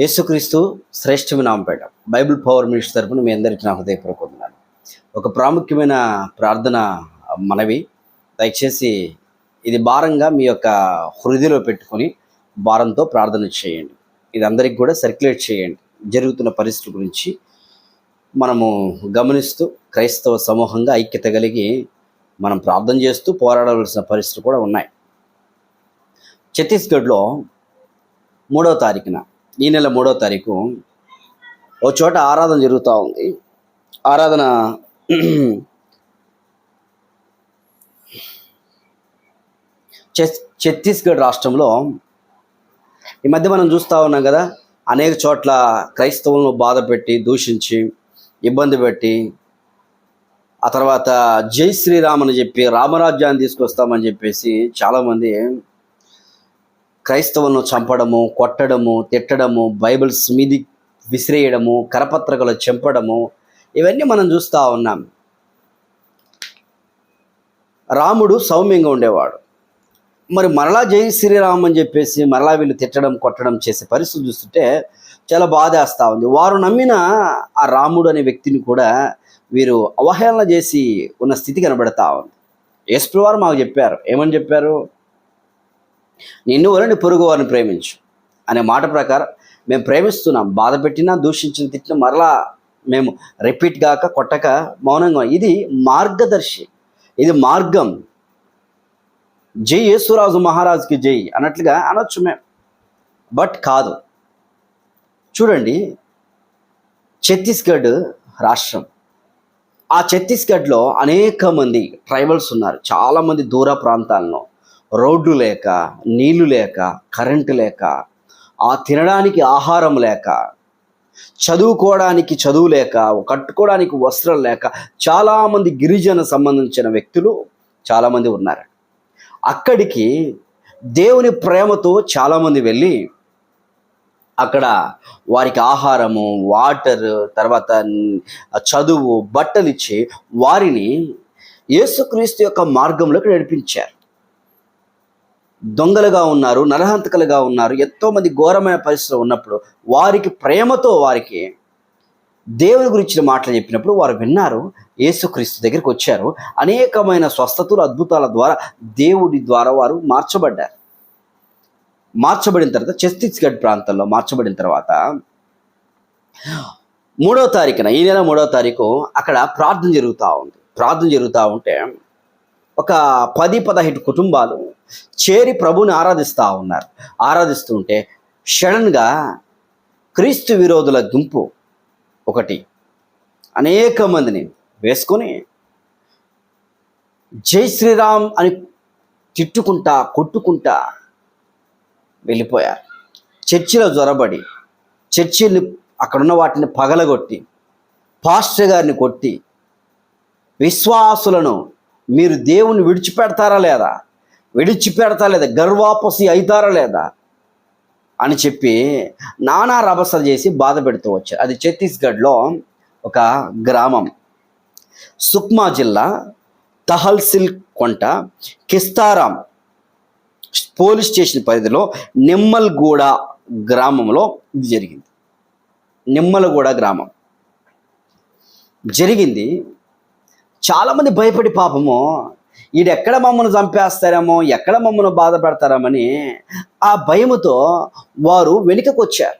యేసుక్రీస్తు శ్రేష్ఠమి నామపేట. బైబిల్ పవర్ మినిస్టర్ తరపున మీ అందరికీ నా హృదయపూర్వకుంటున్నాను ఒక ప్రాముఖ్యమైన ప్రార్థన మనవి. దయచేసి ఇది భారంగా మీ యొక్క హృదయలో పెట్టుకొని భారంతో ప్రార్థన చేయండి. ఇది అందరికి కూడా సర్క్యులేట్ చేయండి. జరుగుతున్న పరిస్థితుల గురించి మనము గమనిస్తూ క్రైస్తవ సమూహంగా ఐక్యత కలిగి మనం ప్రార్థన చేస్తూ పోరాడవలసిన పరిస్థితులు కూడా ఉన్నాయి. ఛత్తీస్గఢ్లో మూడవ తారీఖున ఈ నెల మూడవ తారీఖు ఓ చోట ఆరాధన జరుగుతూ ఉంది. ఆరాధన ఛత్తీస్గఢ్ రాష్ట్రంలో ఈ మధ్య మనం చూస్తూ ఉన్నాం కదా అనేక చోట్ల క్రైస్తవులను బాధ పెట్టి దూషించి ఇబ్బంది పెట్టి ఆ తర్వాత జై శ్రీరామ్ అని చెప్పి రామరాజ్యాన్ని తీసుకొస్తామని చెప్పేసి చాలామంది క్రైస్తవులను చంపడము కొట్టడము తిట్టడము బైబిల్స్ మీది విసిరేయడము కరపత్రికలు చెంపడము ఇవన్నీ మనం చూస్తూ ఉన్నాం. రాముడు సౌమ్యంగా ఉండేవాడు. మరి మరలా జై శ్రీరామ్ అని చెప్పేసి మరలా వీళ్ళు తిట్టడం కొట్టడం చేసే పరిస్థితి చూస్తుంటే చాలా బాధేస్తూ ఉంది. వారు నమ్మిన ఆ రాముడు అనే వ్యక్తిని కూడా వీరు అవహేళన చేసి ఉన్న స్థితి కనబడతా ఉంది. యేసు వారు మాకు చెప్పారు. ఏమని చెప్పారు? నిన్ను వలని పొరుగు వారిని ప్రేమించు అనే మాట ప్రకారం మేము ప్రేమిస్తున్నాం. బాధ పెట్టినా దూషించిన తిట్టిన మరలా మేము రిపీట్ కాక కొట్టక మౌనంగా ఇది మార్గదర్శి ఇది మార్గం. జై యేసురాజు మహారాజుకి జై అన్నట్లుగా అనొచ్చు మేము. బట్ కాదు. చూడండి ఛత్తీస్గఢ్ రాష్ట్రం. ఆ ఛత్తీస్గఢ్లో అనేక మంది ట్రైబల్స్ ఉన్నారు. చాలామంది దూర ప్రాంతాల్లో. రోడ్లు లేక నీళ్ళు లేక కరెంటు లేక ఆ తినడానికి ఆహారం లేక చదువుకోవడానికి చదువు లేక కట్టుకోవడానికి వస్త్రం లేక చాలామంది గిరిజన సంబంధించిన వ్యక్తులు చాలామంది ఉన్నారు. అక్కడికి దేవుని ప్రేమతో చాలామంది వెళ్ళి అక్కడ వారికి ఆహారము వాటర్ తర్వాత చదువు బట్టలు ఇచ్చి వారిని యేసుక్రీస్తు యొక్క మార్గంలోకి నడిపించారు. దొంగలుగా ఉన్నారు నరహంతకులుగా ఉన్నారు ఎంతోమంది ఘోరమైన పరిస్థితులు ఉన్నప్పుడు వారికి ప్రేమతో వారికి దేవుని గురించిన మాటలు చెప్పినప్పుడు వారు విన్నారు యేసుక్రీస్తు దగ్గరికి వచ్చారు. అనేకమైన స్వస్థతలు అద్భుతాల ద్వారా దేవుడి ద్వారా వారు మార్చబడ్డారు. మార్చబడిన తర్వాత ఛత్తీస్గఢ్ ప్రాంతంలో మార్చబడిన తర్వాత మూడో తారీఖున ఈ నెల మూడో తారీఖు అక్కడ ప్రార్థన జరుగుతూ ఉంది. ప్రార్థన జరుగుతూ ఉంటే ఒక పది పదహైదు కుటుంబాలు చేరి ప్రభుని ఆరాధిస్తూ ఉన్నారు. ఆరాధిస్తుంటే షడన్గా క్రీస్తు విరోధుల గుంపు ఒకటి. అనేక మందిని వేసుకొని జై శ్రీరామ్ అని తిట్టుకుంటా కొట్టుకుంటా వెళ్ళిపోయారు. చర్చిలో జ్వరబడి చర్చిని అక్కడున్న వాటిని పగలగొట్టి పాస్టర్ గారిని కొట్టి విశ్వాసులను మీరు దేవుని విడిచిపెడతారా లేదా? విడిచిపెడతా లేదా గర్వాపసి అవుతారా లేదా అని చెప్పి నానా రభస చేసి బాధ పెడుతూ వచ్చారు. అది ఛత్తీస్గఢ్లో ఒక గ్రామం. సుక్మా జిల్లా తహల్సిల్ కొంట కిస్తారాం పోలీస్ స్టేషన్ పరిధిలో నిమ్మల్గూడ గ్రామంలో ఇది జరిగింది. నిమ్మలగూడ గ్రామం. జరిగింది. చాలామంది భయపడి పాపము ఈడెక్కడ మమ్మల్ని చంపేస్తారేమో ఎక్కడ మమ్మల్ని బాధ పెడతారేమని ఆ భయముతో వారు వెనుకకు వచ్చారు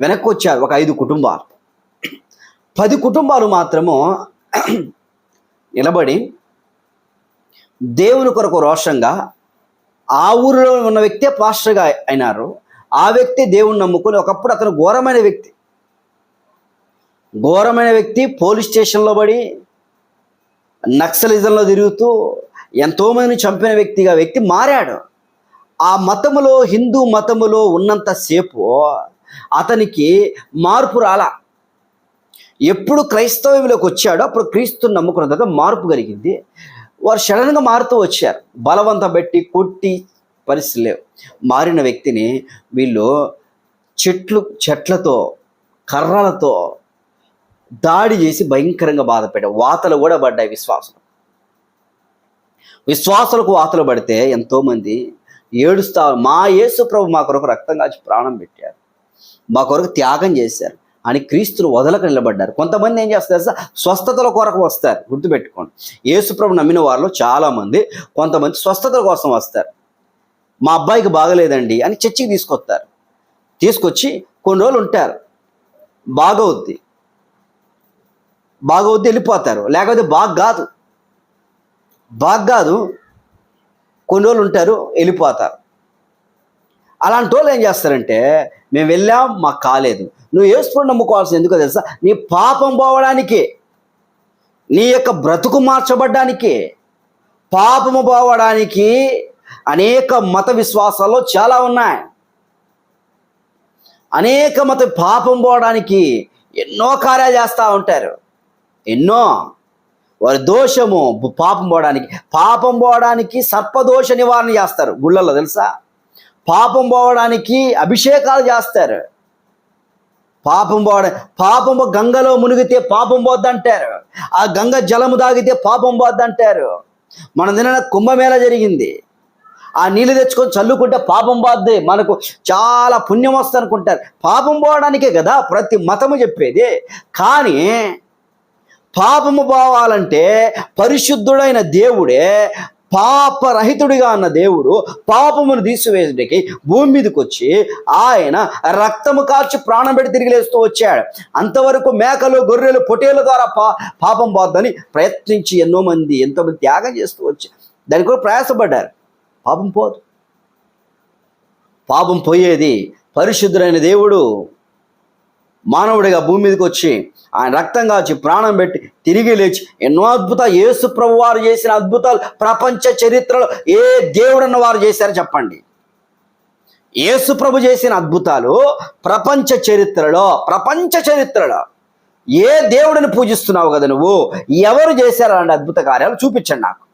వెనక్కి వచ్చారు ఒక ఐదు కుటుంబాలు. పది కుటుంబాలు మాత్రము నిలబడి దేవుని కొరకు రోషంగా ఆ ఊరిలో ఉన్న వ్యక్తే పాస్టర్గా అయినారు. ఆ వ్యక్తి దేవుని నమ్ముకొని ఒకప్పుడు అతను ఘోరమైన వ్యక్తి. ఘోరమైన వ్యక్తి పోలీస్ స్టేషన్లో పడి నక్సలిజంలో తిరుగుతూ ఎంతోమందిని చంపిన వ్యక్తిగా వ్యక్తి మారాడు. ఆ మతములో హిందూ మతములో ఉన్నంతసేపు అతనికి మార్పు రాలా. ఎప్పుడు క్రైస్తవంలోకి వచ్చాడో అప్పుడు క్రీస్తుని నమ్ముకున్న తర్వాత మార్పు కలిగింది. వారు సడన్గా మారుతూ వచ్చారు. బలవంతం పెట్టి కొట్టి పరిస్థితి లేవు. మారిన వ్యక్తిని వీళ్ళు చెట్లు చెట్లతో కర్రలతో దాడి చేసి భయంకరంగా బాధ వాతలు కూడా పడ్డాయి విశ్వాసం. విశ్వాసాలకు వాతలు పడితే ఎంతోమంది ఏడుస్తా మా యేసు ప్రభు మా కొరకు రక్తం కాచి ప్రాణం పెట్టారు. మా కొరకు త్యాగం చేశారు. అని క్రీస్తులు వదలక నిలబడ్డారు. కొంతమంది ఏం చేస్తారు సార్ స్వస్థతల కొరకు వస్తారు. గుర్తుపెట్టుకోండి. యేసుప్రభు నమ్మిన వారిలో చాలామంది కొంతమంది స్వస్థతల కోసం వస్తారు. మా అబ్బాయికి బాగలేదండి అని చర్చికి తీసుకొస్తారు. తీసుకొచ్చి కొన్ని రోజులు ఉంటారు. బాగవుద్ది. బాగవుద్ది వెళ్ళిపోతారు. లేకపోతే బాగా కాదు. బాగా కాదు. కొన్ని రోజులు ఉంటారు వెళ్ళిపోతారు. అలాంటి వాళ్ళు ఏం చేస్తారంటే మేము వెళ్ళాం మాకు కాలేదు. నువ్వు ఏసుకుని నమ్ముకోవాల్సింది ఎందుకో తెలుసా? నీ పాపం పోవడానికి. నీ యొక్క బ్రతుకు మార్చబడ్డానికి. పాపము పోవడానికి అనేక మత విశ్వాసాలు చాలా ఉన్నాయి. అనేక మత పాపం పోవడానికి ఎన్నో కార్యాలు చేస్తూ ఉంటారు. ఎన్నో వారి దోషము పాపం పోవడానికి. పాపం పోవడానికి సర్పదోష నివారణ చేస్తారు. గుళ్ళల్లో తెలుసా? పాపం పోవడానికి అభిషేకాలు చేస్తారు. పాపం పోవడం పాపం గంగలో మునిగితే పాపం పోద్దంటారు. ఆ గంగ జలము తాగితే పాపం పోద్దంటారు. మన నిన్న కుంభమేళ జరిగింది. ఆ నీళ్ళు తెచ్చుకొని చల్లుకుంటే పాపం పోద్ది. మనకు చాలా పుణ్యం వస్తుంది అనుకుంటారు పాపం పోవడానికే కదా ప్రతి మతము చెప్పేది. కానీ పాపము పోవాలంటే పరిశుద్ధుడైన దేవుడే పాపరహితుడిగా ఉన్న దేవుడు పాపమును తీసివేయడానికి భూమి మీదకి వచ్చి ఆయన రక్తము కాల్చి ప్రాణం పెట్టి తిరిగి లేస్తూ వచ్చాడు. అంతవరకు మేకలు గొర్రెలు పొటేల ద్వారా పా పాపం పోద్దని ప్రయత్నించి ఎన్నో మంది ఎంతోమంది త్యాగం చేస్తూ వచ్చారు దానికి కూడా ప్రయాసపడ్డారు. పాపం పోదు. పాపం పోయేది పరిశుద్ధుడైన దేవుడు మానవుడిగా భూమి మీదకి వచ్చి ఆయన రక్తం కాచి ప్రాణం పెట్టి తిరిగి లేచి ఎన్నో అద్భుతాలు. యేసు ప్రభు వారు చేసిన అద్భుతాలు ప్రపంచ చరిత్రలో ఏ దేవుడన్న వారు చేశారు చెప్పండి. యేసు ప్రభు చేసిన అద్భుతాలు ప్రపంచ చరిత్రలో ప్రపంచ చరిత్రలో ఏ దేవుడిని పూజిస్తున్నావు కదా నువ్వు? ఎవరు చేశారు అలాంటి అద్భుత కార్యాలు? చూపించండి నాకు.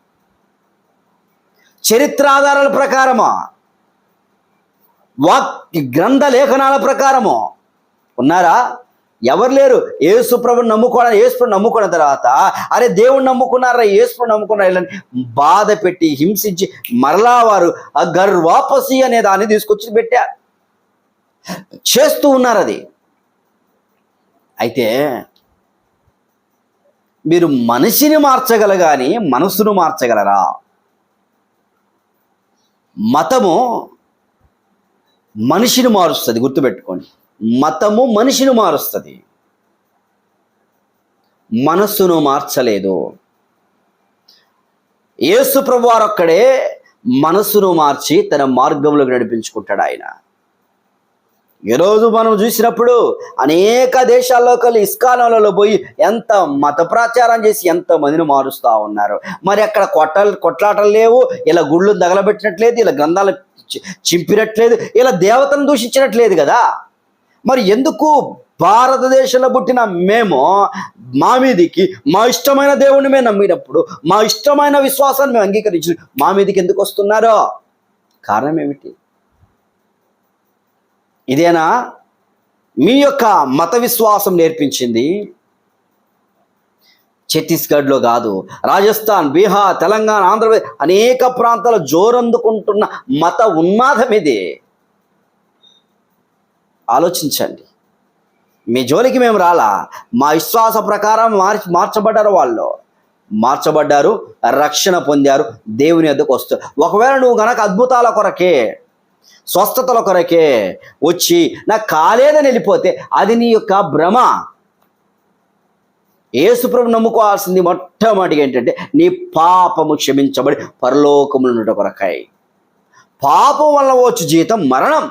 చరిత్ర ఆధారాల ప్రకారమా? వాక్ గ్రంథ లేఖనాల ప్రకారము? ఉన్నారా? ఎవరు లేరు? ఏసుప్రభుని నమ్ముకోవడం ఏసుప్రభు నమ్ముకున్న తర్వాత అరే దేవుణ్ణి నమ్ముకున్నారా ఏసుప్రభు నమ్ముకున్నారా ఇలా బాధ పెట్టి హింసించి మరలా వారు ఆ గర్వాపసి అనే దాన్ని తీసుకొచ్చి పెట్టారు చేస్తూ ఉన్నారు అది. అయితే మీరు మనిషిని మార్చగల కానీ మనసును మార్చగలరా? మతము మనిషిని మారుస్తుంది గుర్తుపెట్టుకోండి. మతము మనిషిని మారుస్తుంది. మనస్సును మార్చలేదు. యేసు ప్రభువారు అక్కడే మనస్సును మార్చి తన మార్గంలోకి నడిపించుకుంటాడు ఆయన. ఈరోజు మనం చూసినప్పుడు అనేక దేశాల్లో కలిసి ఇస్కాలంలో పోయి ఎంత మత ప్రచారం చేసి ఎంత మందిని మారుస్తూ ఉన్నారు. మరి అక్కడ కొట్టలు కొట్లాటలు లేవు. ఇలా గుళ్ళు తగలబెట్టినట్లేదు. ఇలా గ్రంథాలు చింపినట్లేదు. ఇలా దేవతను దూషించినట్లేదు కదా. మరి ఎందుకు భారతదేశంలో పుట్టిన మేము మా మీదికి మా ఇష్టమైన దేవుణ్ణి మేము నమ్మినప్పుడు మా ఇష్టమైన విశ్వాసాన్ని మేము అంగీకరించి మా మీదికి ఎందుకు వస్తున్నారో? కారణం ఏమిటి? ఇదేనా? మీ యొక్క మత విశ్వాసం నేర్పించింది. ఛత్తీస్గఢ్లో కాదు రాజస్థాన్ బీహార్ తెలంగాణ ఆంధ్రప్రదేశ్ అనేక ప్రాంతాల జోరందుకుంటున్న మత ఉన్మాదం ఇది. ఆలోచించండి. మీ జోలికి మేము రాలా? మా విశ్వాస ప్రకారం మార్చి మార్చబడ్డారు వాళ్ళు. మార్చబడ్డారు రక్షణ పొందారు దేవుని ఎద్దకు వస్తారు ఒకవేళ నువ్వు గనక అద్భుతాల కొరకే స్వస్థతల కొరకే వచ్చి నాకు కాలేదని వెళ్ళిపోతే అది నీ యొక్క భ్రమ. ఏసుప్రభు నమ్ముకోవాల్సింది మొట్టమొదటిగా ఏంటంటే నీ పాపము క్షమించబడి పరలోకములు కొరకాయి పాపం వల్ల వచ్చు జీతం మరణం.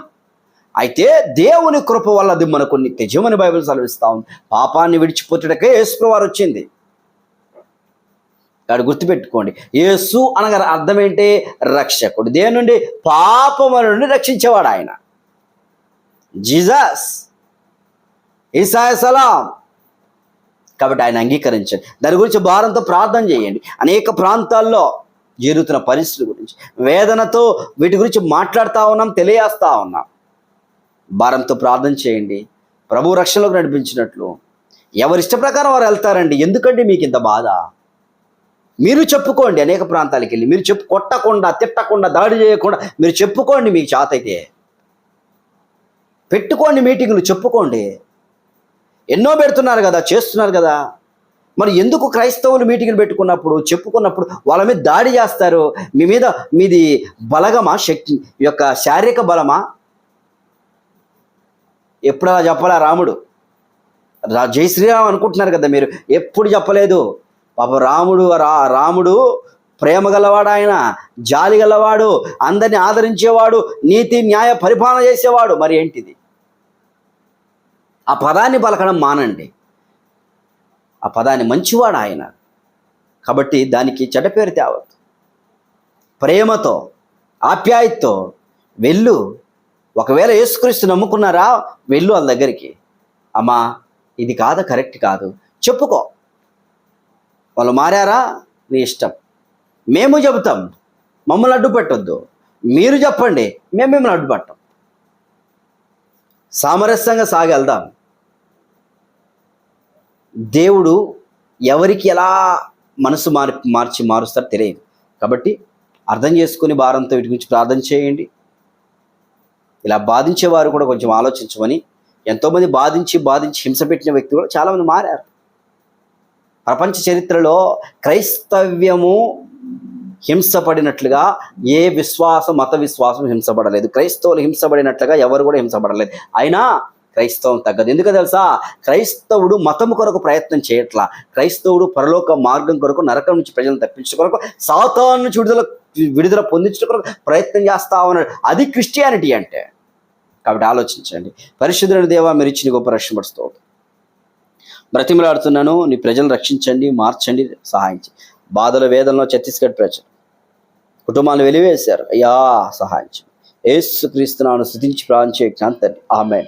అయితే దేవుని కృప వల్ల అది మనకు నిత్యజీవని బైబిల్ చదివిస్తా ఉంది. పాపాన్ని విడిచిపోతుటకే యేసు వారు వచ్చింది. ఇక్కడ గుర్తుపెట్టుకోండి. యేసు అనగా అర్థం ఏంటి? రక్షకుడు. దేని నుండి? పాపముల నుండి రక్షించేవాడు ఆయన. జీజస్ ఈసాయ సలాం. కాబట్టి ఆయన అంగీకరించండి. దాని గురించి భారంతో ప్రార్థన చేయండి. అనేక ప్రాంతాల్లో జరుగుతున్న పరిస్థితుల గురించి వేదనతో వీటి గురించి మాట్లాడుతూ ఉన్నాం తెలియజేస్తూ ఉన్నాం. భారంతో ప్రార్థన చేయండి. ప్రభు రక్షణలోకి నడిపించినట్లు. ఎవరి ఇష్ట ప్రకారం వారు వెళ్తారండి? ఎందుకండి మీకు ఇంత బాధ? మీరు చెప్పుకోండి అనేక ప్రాంతాలకు వెళ్ళి. మీరు చెప్పు కొట్టకుండా తిట్టకుండా దాడి చేయకుండా మీరు చెప్పుకోండి మీకు చేత పెట్టుకోండి మీటింగ్లు చెప్పుకోండి. ఎన్నో పెడుతున్నారు కదా చేస్తున్నారు కదా. మరి ఎందుకు క్రైస్తవులు మీటింగ్లు పెట్టుకున్నప్పుడు చెప్పుకున్నప్పుడు వాళ్ళ మీద దాడి చేస్తారు? మీ మీద మీది బలగమా శక్తి యొక్క శారీరక బలమా? ఎప్పుడు అలా చెప్పాలా రాముడు? రా జై శ్రీరామ్ అనుకుంటున్నారు కదా మీరు. ఎప్పుడు చెప్పలేదు. పాప రాముడు రా రాముడు ప్రేమ గలవాడు ఆయన జాలి గలవాడు అందరిని ఆదరించేవాడు నీతి న్యాయ పరిపాలన చేసేవాడు. మరి ఏంటిది? ఆ పదాన్ని పలకడం మానండి. ఆ పదాన్ని మంచివాడు ఆయన. కాబట్టి దానికి చెడ్డ పేరు తేవద్దు. ప్రేమతో ఆప్యాయతతో వెళ్ళు. ఒకవేళ యేసుక్రీస్తు నమ్ముకున్నారా? వెళ్ళు వాళ్ళ దగ్గరికి. అమ్మా ఇది కాదు? కరెక్ట్ కాదు. చెప్పుకో. వాళ్ళు మారారా? నీ ఇష్టం. మేము చెబుతాం. మమ్మల్ని అడ్డు పెట్టొద్దు మీరు చెప్పండి. మేము మిమ్మల్ని అడ్డుపెట్టాం. సామరస్యంగా సాగెళ్దాం దేవుడు ఎవరికి ఎలా మనసు మారి మార్చి మారుస్తారో తెలియదు. కాబట్టి అర్థం చేసుకుని భారంతో వీటి గురించి ప్రార్థన చేయండి. ఇలా బాధించేవారు కూడా కొంచెం ఆలోచించమని ఎంతోమంది బాధించి బాధించి హింస పెట్టిన వ్యక్తి కూడా చాలామంది మారారు. ప్రపంచ చరిత్రలో క్రైస్తవ్యము హింసపడినట్లుగా ఏ విశ్వాసం మత విశ్వాసం హింసపడలేదు. క్రైస్తవులు హింసపడినట్లుగా ఎవరు కూడా హింసపడలేదు. అయినా క్రైస్తవం తగ్గదు. ఎందుకు తెలుసా? క్రైస్తవుడు మతము కొరకు ప్రయత్నం చేయట్లా. క్రైస్తవుడు పరలోక మార్గం కొరకు నరకం నుంచి ప్రజలను తప్పించడం కొరకు సాతాన్ నుంచి విడుదల విడుదల పొందించడం ప్రయత్నం చేస్తా ఉన్నాడు. అది క్రిస్టియానిటీ అంటే. కాబట్టి ఆలోచించండి. పరిశుద్ధుల దేవా మీరు ఇచ్చిన గొప్ప రక్షణ పడుతూ బ్రతిమలాడుతున్నాను నీ ప్రజలు రక్షించండి మార్చండి సహాయించి. బాధల వేదనలో ఛత్తీస్గఢ్ ప్రజలు. కుటుంబాలు వెలివేశారు. అయ్యా సహాయం చేయండి ఏసు స్థుతించి ప్రాంచే జ్ఞాంతండి ఆమె